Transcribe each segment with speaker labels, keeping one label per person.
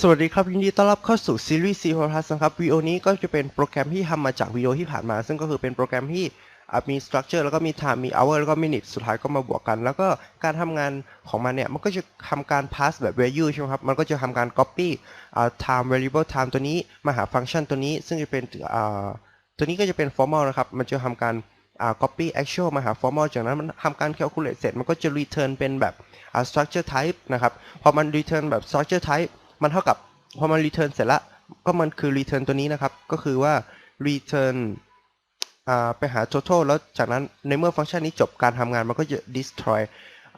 Speaker 1: สวัสดีครับ ยินดีต้อนรับเข้าสู่ซีรีส์ C Plus นะครับวิดีโอนี้ก็จะเป็นโปรแกรมที่ทำมาจากวิดีโอที่ผ่านมา ซึ่งก็คือเป็นโปรแกรมที่มี structure แล้วก็มี time มี hour แล้วก็ minute สุดท้ายก็มาบวกกัน แล้วก็การทำงานของมันเนี่ย มันก็จะทำการ pass แบบ value ใช่ไหมครับ มันก็จะทำการ copy อ่า time variable time ตัวนี้มาหาฟังก์ชันตัวนี้ ซึ่งจะเป็นตัวนี้ก็จะเป็น formal นะครับ มันจะทำการอ่า copy actual มาหา formal จากนั้นมันทำการ calculate เสร็จ มันก็จะ return เป็นแบบ structure type นะครับ พอมัน return แบบ structure type มันเท่ากับพอมัน return เสร็จละก็มันคือ return ตัวนี้นะครับ ก็คือว่า return อ่าไปหา total แล้วจากนั้นในเมื่อฟังก์ชันนี้จบการทำงานมันก็จะ destroy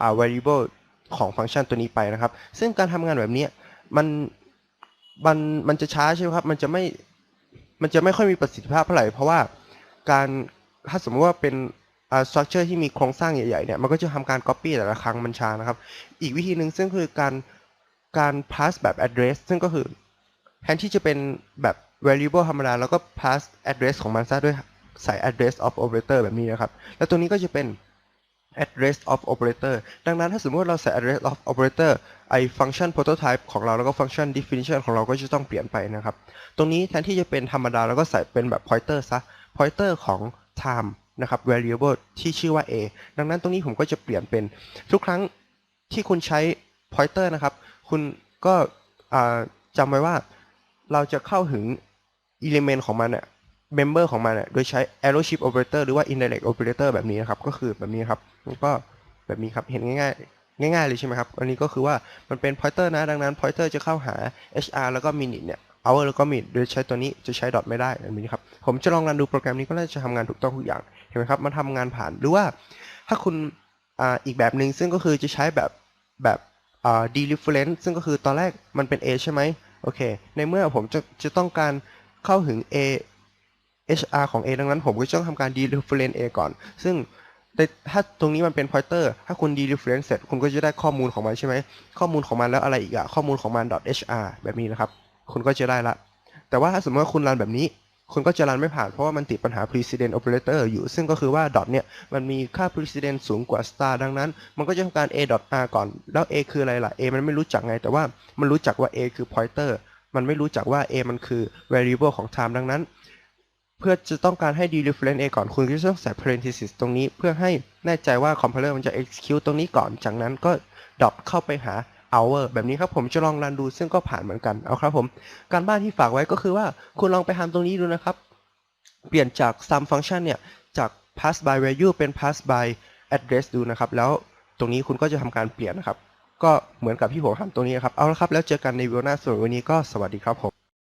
Speaker 1: อ่า variable ของฟังก์ชันตัวนี้ไปนะครับ ซึ่งการทำงานแบบนี้มันมันมันจะช้าใช่ไหมครับ มันจะไม่มันจะไม่ค่อยมีประสิทธิภาพเท่าไหร่เพราะว่าการถ้าสมมติว่าเป็นอ่า structure ที่มีโครงสร้างใหญ่ๆเนี่ยมันก็จะทำการ copy แต่ละครั้งมันช้านะครับ อีกวิธีหนึ่งซึ่งคือการ การ pass แบบ address ซึ่งก็คือแทนที่จะเป็นแบบ variable ธรรมดาแล้วก็ pass address ของมันซะด้วยใส่ address of operator แบบนี้นะครับ แล้วตัวนี้ก็จะเป็น address of operator ดังนั้นถ้าสมมติว่าเราใส่ address of operator ไอ function prototype ของเราแล้วก็ function definition ของเราก็จะต้องเปลี่ยนไปนะครับ ตรงนี้แทนที่จะเป็นธรรมดาแล้วก็ใส่เป็นแบบ pointer ซะ pointer ของ time นะครับ variable ที่ชื่อว่า a ดังนั้นตรงนี้ผมก็จะเปลี่ยนเป็นทุกครั้งที่คุณใช้ pointer นะครับ คุณก็จำไว้ว่าเราจะเข้าถึง element ของมันเนี่ย member ของมันเนี่ยโดยใช้ arrow shift operator หรือว่า indirect operator แบบนี้นะครับ ก็คือแบบนี้ครับแล้วก็แบบนี้ครับ เห็นง่ายๆ ง่ายๆ เลยใช่ไหมครับ อันนี้ก็คือว่ามันเป็น pointer นะ ดังนั้น pointer จะเข้าหา hr แล้วก็ minute เนี่ย hour แล้วก็ minute โดยใช้ตัวนี้จะใช้ dot ไม่ได้แบบนี้ครับ ผมจะลองรันดูโปรแกรมนี้ก็น่าจะทำงานถูกต้องทุกอย่าง เห็นไหมครับ มันทำงานผ่าน หรือว่าถ้าคุณออีกแบบหนึ่งซึ่งก็คือจะใช้แบบแบบ dereference ซึ่งก็คือตอนแรกมันเป็น a ใช่ไหมโอเค ในเมื่อผมจะจะต้องการเข้าถึง a hr ของ a ดังนั้นผมก็จะต้องทำการ dereference a ก่อน ซึ่งถ้าตรงนี้มันเป็น pointer ถ้าคุณ dereference เสร็จคุณก็จะได้ข้อมูลของมันใช่ไหมข้อมูลของมันแล้วอะไรอีกอะข้อมูลของมัน .hr แบบนี้นะครับ คุณก็จะได้ละ แต่ว่าถ้าสมมติว่าคุณรันแบบนี้ คุณก็จะรันไม่ผ่านเพราะว่ามันติดปัญหา precedent operator อยู่ ซึ่งก็คือว่า dot เนี่ย มันมีค่า precedent สูงกว่า star ดังนั้น มันก็จะทำการ a dot r ก่อน แล้ว a คืออะไรล่ะ a มันไม่รู้จักไง แต่ว่ามันรู้จักว่า a คือ pointer มันไม่รู้จักว่า a มันคือ variable ของ time ดังนั้น เพื่อจะต้องการให้ dereference a ก่อน คุณก็จะต้องใส่ parenthesis ตรงนี้ เพื่อให้แน่ใจว่า compiler มันจะ execute ตรงนี้ก่อน จากนั้นก็ dot เข้าไปหา hour แบบนี้ครับผมจะลองรันดูซึ่งก็ผ่านเหมือนกันเอาครับผมการบ้านที่ฝากไว้ก็คือว่าคุณลองไปทำตรงนี้ดูนะครับ เปลี่ยนจาก sum function เนี่ยจาก pass by value เป็น pass by address ดูนะครับแล้วตรงนี้คุณก็จะทำการเปลี่ยนนะครับ ก็เหมือนกับที่ผมทำตรงนี้นครับเอาละครับแล้วเจอกันในวิดีโอหน้าส่วนวันนี้ก็สวัสดีครับผม